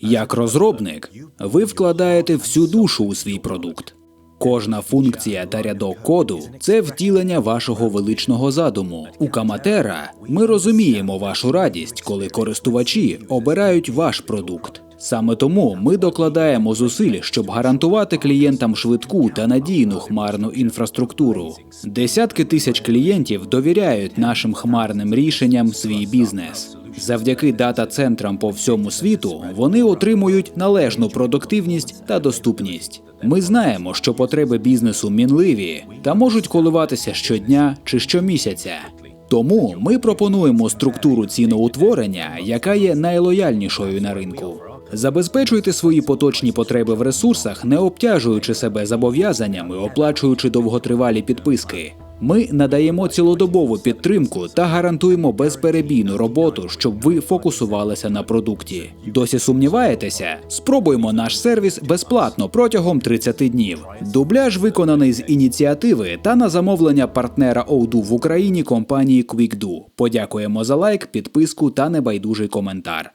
Як розробник, ви вкладаєте всю душу у свій продукт. Кожна функція та рядок коду це втілення вашого величного задуму. У Каматера ми розуміємо вашу радість, коли користувачі обирають ваш продукт. Саме тому ми докладаємо зусиль, щоб гарантувати клієнтам швидку та надійну хмарну інфраструктуру. Десятки тисяч клієнтів довіряють нашим хмарним рішенням свій бізнес. Завдяки дата-центрам по всьому світу вони отримують належну продуктивність та доступність. Ми знаємо, що потреби бізнесу мінливі та можуть коливатися щодня чи щомісяця. Тому ми пропонуємо структуру ціноутворення, яка є найлояльнішою на ринку. Забезпечуйте свої поточні потреби в ресурсах, не обтяжуючи себе зобов'язаннями, оплачуючи довготривалі підписки. Ми надаємо цілодобову підтримку та гарантуємо безперебійну роботу, щоб ви фокусувалися на продукті. Досі сумніваєтеся? Спробуймо наш сервіс безплатно протягом 30 днів. Дубляж виконаний з ініціативи та на замовлення партнера Odoo в Україні компанії QuickDo. Подякуємо за лайк, підписку та небайдужий коментар.